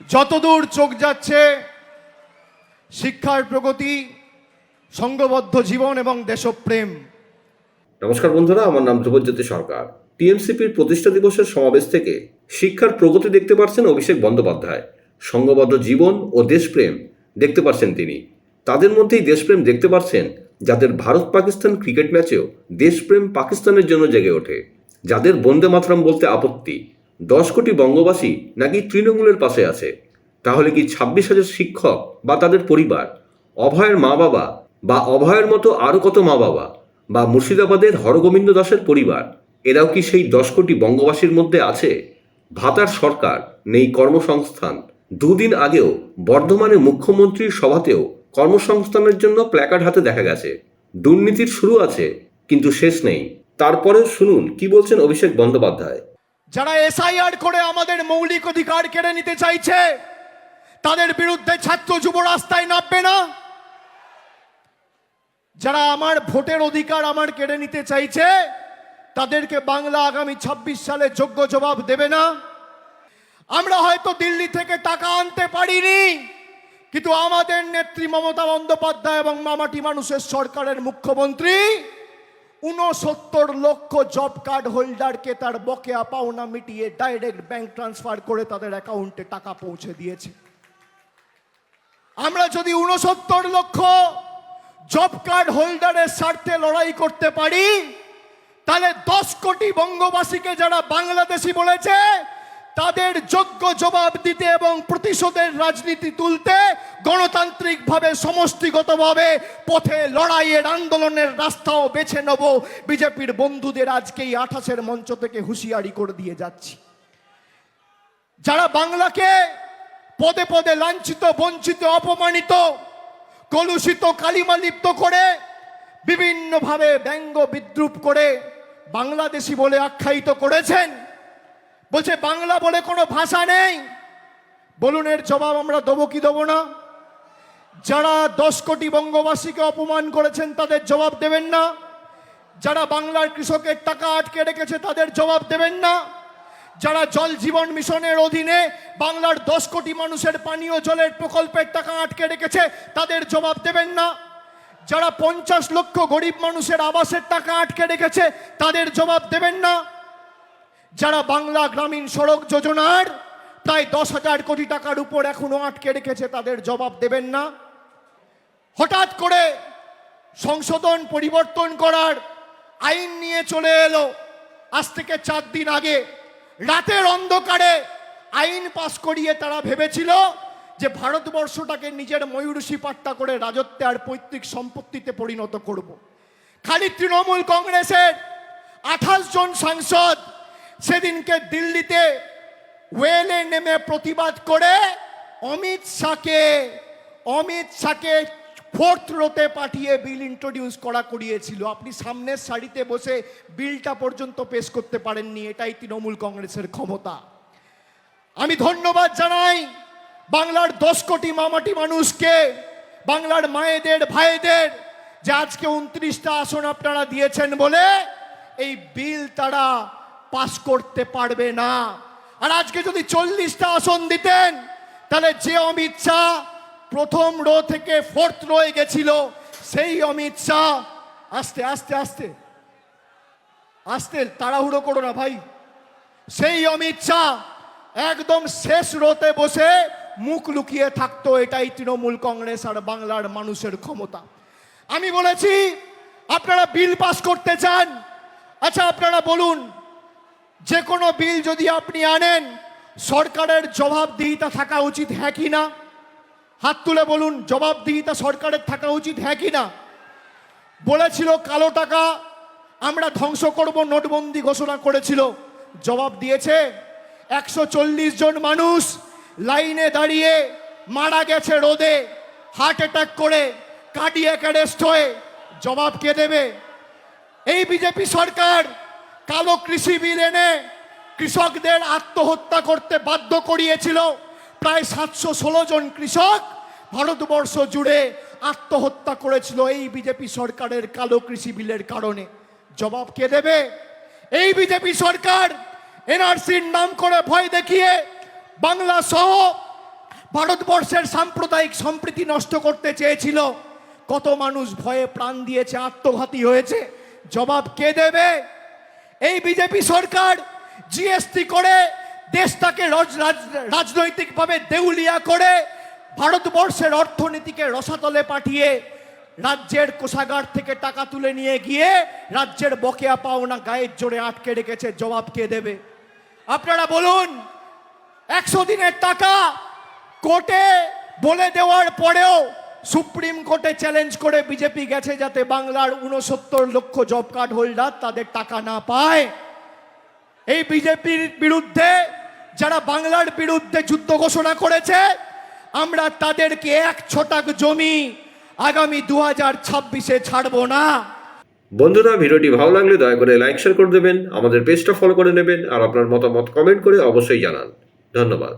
যতদূর চোখ যাচ্ছে, শিক্ষার প্রগতি, সংঘবদ্ধ জীবন এবং দেশপ্রেম। নমস্কার বন্ধুরা, আমার নাম ধ্রুবজ্যোতি সরকার। টিএমসিপির প্রতিষ্ঠা দিবসের সমাবেশ থেকে শিক্ষার প্রগতি দেখতে পাচ্ছেন অভিষেক বন্দ্যোপাধ্যায়। সংঘবদ্ধ জীবন ও দেশপ্রেম দেখতে পাচ্ছেন তিনি। তাদের মধ্যেই দেশপ্রেম দেখতে পাচ্ছেন যাদের ভারত পাকিস্তান ক্রিকেট ম্যাচেও দেশপ্রেম পাকিস্তানের জন্য জেগে ওঠে। যাদের বন্দে মাতরম বলতে আপত্তি দশ কোটি বঙ্গবাসী নাকি তৃণমূলের পাশে আছে? তাহলে কি ছাব্বিশ হাজার শিক্ষক বা তাদের পরিবার, অভয়ের মা বাবা বা অভয়ের মতো আরও কত মা বাবা বা মুর্শিদাবাদের হরগোবিন্দ দাসের পরিবার, এরাও কি সেই দশ কোটি বঙ্গবাসীর মধ্যে আছে? ভাতার সরকার নেই কর্মসংস্থান। দুদিন আগেও বর্ধমানে মুখ্যমন্ত্রীর সভাতেও কর্মসংস্থানের জন্য প্ল্যাকার্ড হাতে দেখা গেছে। দুর্নীতির শুরু আছে, কিন্তু শেষ নেই। তারপরে শুনুন, কি বলছেন অভিষেক বন্দ্যোপাধ্যায়? যারা এসআইআর করে আমাদের মৌলিক অধিকার কেড়ে নিতে চাইছে, তাদের বিরুদ্ধে ছাত্র যুব রাস্তায় নামবে না। যারা আমার ভোটের অধিকার আমার কেড়ে নিতে চাইছে, তাদেরকে বাংলা আগামী ২৬ সালে যোগ্য জবাব দেবে না। আমরা হয়তো দিল্লি থেকে টাকা আনতে পারিনি, কিন্তু আমাদের নেত্রী মমতা বন্দ্যোপাধ্যায় এবং মামাটি মানুষের সরকারের মুখ্যমন্ত্রী উনসত্তর লক্ষ জব কার্ড হোল্ডারকে তার বকেয়া পাওনা মিটিয়ে ডাইরেক্ট ব্যাংক ট্রান্সফার করে তাদের অ্যাকাউন্টে টাকা পৌঁছে দিয়েছে। আমরা যদি উনসত্তর লক্ষ জব কার্ড হোল্ডারের স্বার্থে লড়াই করতে পারি, তাহলে দশ কোটি বঙ্গবাসীকে যারা বাংলাদেশি বলেছে তাদের যোগ্য জবাব দিতে এবং প্রতিশোধের রাজনীতি তুলতে গণতান্ত্রিকভাবে সমষ্টিগতভাবে পথে লড়াইয়ের আন্দোলনের রাস্তাও বেছে নেব। বিজেপির বন্ধুদের আজকেই আঠাশের মঞ্চ থেকে হুঁশিয়ারি করে দিয়ে যাচ্ছি। যারা বাংলাকে পদে পদে লাঞ্ছিত, বঞ্চিত, অপমানিত, কলুষিত, কালিমা লিপ্ত করে বিভিন্নভাবে ব্যঙ্গ বিদ্রুপ করে বাংলাদেশি বলে আখ্যায়িত করেছেন বলছে, বাংলা বলে কোনো ভাষা নেই। বলুন, এর জবাব আমরা দেবো কি দেবো না? যারা দশ কোটি বঙ্গবাসীকে অপমান করেছেন, তাদের জবাব দেবেন না। যারা বাংলার কৃষকের টাকা আটকে রেখেছে, তাদের জবাব দেবেন না। যারা জল জীবন মিশনের অধীনে বাংলার দশ কোটি মানুষের পানীয় জলের প্রকল্পের টাকা আটকে রেখেছে, তাদের জবাব দেবেন না। যারা পঞ্চাশ লক্ষ গরিব মানুষের আবাসের টাকা আটকে রেখেছে, তাদের জবাব দেবেন না। যারা বাংলা গ্রামীণ সড়ক যোজনার প্রায় দশ হাজার কোটি টাকার উপর এখনও আটকে রেখেছে, তাদের জবাব দেবেন না হঠাৎ করে সংশোধন পরিবর্তন করার আইন নিয়ে চলে এলো আজ থেকে চার দিন আগে রাতের অন্ধকারে আইন পাশ করিয়ে তারা ভেবেছিল যে ভারতবর্ষটাকে নিজের ময়ূরসী পাট্টা করে রাজত্বে আর পৈতৃক সম্পত্তিতে পরিণত করব। খালি তৃণমূল কংগ্রেসের আঠাশ জন সাংসদ সেদিনকে দিল্লিতে ওয়েলে নেমে প্রতিবাদ করে অমিত শাহকে অমিত শাহকে ফোর্থ রোতে পাঠিয়ে বিল ইন্ট্রোডিউস করা করিয়েছিল। আপনি সামনের সারিতে বসে বিলটা পর্যন্ত পেশ করতে পারেননি, এটাই তৃণমূল কংগ্রেসের ক্ষমতা। আমি ধন্যবাদ জানাই বাংলার দশ কোটি মামাটি মানুষকে, বাংলার মায়েদের, ভাইদের, যে আজকে উনত্রিশটা আসন আপনারা দিয়েছেন বলে এই বিল তারা পাস করতে পারবে না। আর আজকে যদি চল্লিশটা আসন দিতেন, তাহলে যে অমিত শাহ প্রথম রো থেকে ফোর্থ রোয়ে গেছিল, সেই অমিত শাহ, আস্তে আস্তে আস্তে আস্তে, তাড়াহুড়ো করো না ভাই। সেই অমিত শাহ একদম শেষ রোতে বসে মুখ লুকিয়ে থাকতো, এটাই তৃণমূল কংগ্রেস আর বাংলার মানুষের ক্ষমতা। আমি বলেছি, আপনারা বিল পাস করতে চান আচ্ছা আপনারা বলুন যে কোনো বিল যদি আপনি আনেন, সরকারের জবাবদিহিতা থাকা উচিত হ্যাঁ কি না? হাত তুলে বলুন, জবাবদিহিতা সরকারের থাকা উচিত হ্যাঁ কি না? বলেছিল, কালো টাকা আমরা ধ্বংস করব, নোটবন্দি ঘোষণা করেছিল। জবাব দিয়েছে, একশো চল্লিশ জন মানুষ লাইনে দাঁড়িয়ে মারা গেছে রোদে, হার্ট অ্যাটাক করে, কার্ডিয়াক অ্যারেস্ট হয়ে। জবাব কে দেবে? এই বিজেপি সরকার কালো কৃষি বিল এনে কৃষকদের আত্মহত্যা করতে বাধ্য করিয়েছিল প্রায় সাতশো ষোলো জন কৃষক। ভারতবর্ষ জুড়ে আত্মহত্যা করেছিল এই বিজেপি সরকারের কালো কৃষি বিলের কারণে। জবাব কে দেবে? এই বিজেপি সরকার এনআরসির নাম করে ভয় দেখিয়ে বাংলা সহ ভারতবর্ষের সাম্প্রদায়িক সম্প্রীতি নষ্ট করতে চেয়েছিল। কত মানুষ ভয়ে প্রাণ দিয়েছে, আত্মঘাতী হয়েছে। জবাব কে দেবে? এই বিজেপি সরকার জিএসটি করে দেশটাকে রজ- রাজ- রাজনৈতিকভাবে দেউলিয়া করে ভারতবর্ষের অর্থনীতিকে রসাতলে পাঠিয়ে রাজ্যের কোষাগার থেকে টাকা তুলে নিয়ে গিয়ে রাজ্যের বকেয়া পাওনা গায়ের জোরে আটকে রেখেছে, জবাব কে দেবে? আপনারা বলুন, একশো দিনের টাকা কোর্টে বলে দেওয়ার পরেও সুপ্রিম কোর্টে চ্যালেঞ্জ করে বিজেপি গেছে যাতে বাংলার উনসত্তর লক্ষ জব কার্ড হোল্ডার তাদের টাকা না পায়। এই বিজেপির বিরুদ্ধে, যারা বাংলার বিরুদ্ধে যুদ্ধ ঘোষণা করেছে, আমরা তাদেরকে এক ছটাক জমি আগামী দু হাজার ছাব্বিশে ছাড়বো না। বন্ধুরা, ভিডিওটি ভালো লাগলে দয়া করে লাইক শেয়ার করে দেবেন, আমাদের পেজটা ফলো করে নেবেন, আর আপনার মতামত কমেন্ট করে অবশ্যই জানান। ধন্যবাদ।